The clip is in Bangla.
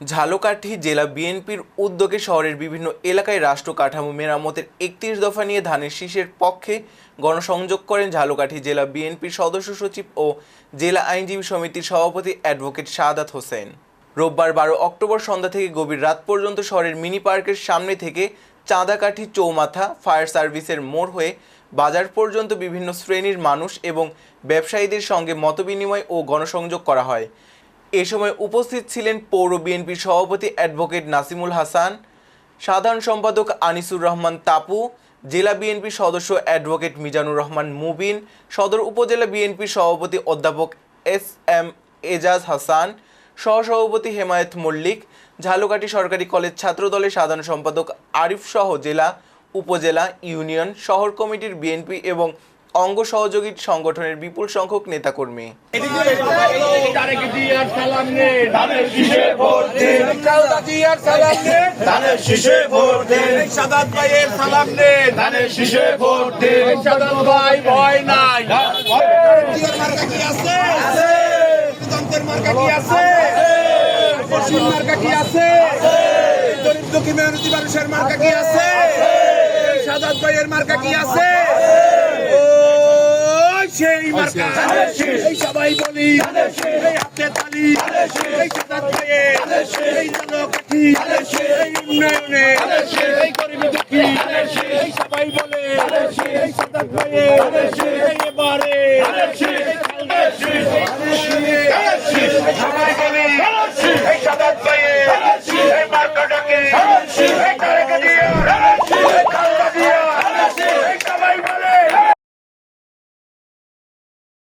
ঝালকাঠি জেলা বিএনপির উদ্যোগে শহরের বিভিন্ন এলাকায় রাষ্ট্র কাঠামো মেরামতের একত্রিশ দফা নিয়ে ধানের শীষের পক্ষে গণসংযোগ করেন ঝালকাঠি জেলা বিএনপির সদস্য সচিব ও জেলা আইনজীবী সমিতির সভাপতি অ্যাডভোকেট শাহাদাত হোসেন। রোববার বারো অক্টোবর সন্ধ্যা থেকে গভীর রাত পর্যন্ত শহরের মিনি পার্কের সামনে থেকে চাঁদাকাঠি চৌমাথা, ফায়ার সার্ভিসের মোড় হয়ে বাজার পর্যন্ত বিভিন্ন শ্রেণির মানুষ এবং ব্যবসায়ীদের সঙ্গে মতবিনিময় ও গণসংযোগ করা হয়। এ সময় উপস্থিত ছিলেন পৌর বিএনপির সভাপতি অ্যাডভোকেট নাসিমুল হাসান, সাধারণ সম্পাদক আনিসুর রহমান তাপু, জেলা বিএনপির সদস্য অ্যাডভোকেট মিজানুর রহমান মুবিন, সদর উপজেলা বিএনপির সভাপতি অধ্যাপক এস এম এজাজ হাসান, সহসভাপতি হেমায়েত মল্লিক, ঝালকাঠি সরকারি কলেজ ছাত্রদলের সাধারণ সম্পাদক আরিফ সহ জেলা, উপজেলা, ইউনিয়ন, শহর কমিটির বিএনপি এবং অঙ্গ সহযোগী সংগঠনের বিপুল সংখ্যক নেতাকর্মী। সালাম ধানের শীষে ভোট দিন। খালেদা জিয়ার সালাম নে ধানের শীষে ভোট দিন। সাদাত ভাইয়ের সালাম নে ধানের শীষে ভোট দিন। সাদাত ভাই ভয় নাই। মার্কা কি আছে? গণতন্ত্রের মার্কা কি আছে? পশ্চিম মার্কা কি আছে? গরিব দুঃখী মেহনতি মানুষের মার্কা কি আছে? সাদাত ভাইয়ের মার্কা কি আছে। এই সবাই বলি এই হাতে তালি এই সাদাত ভাইয়ে এই জনকাঠি এই উন্নয়নে এই গরিব দুঃখী এই সবাই বলে এই সাদাত ভাইয়ে এই এবারে।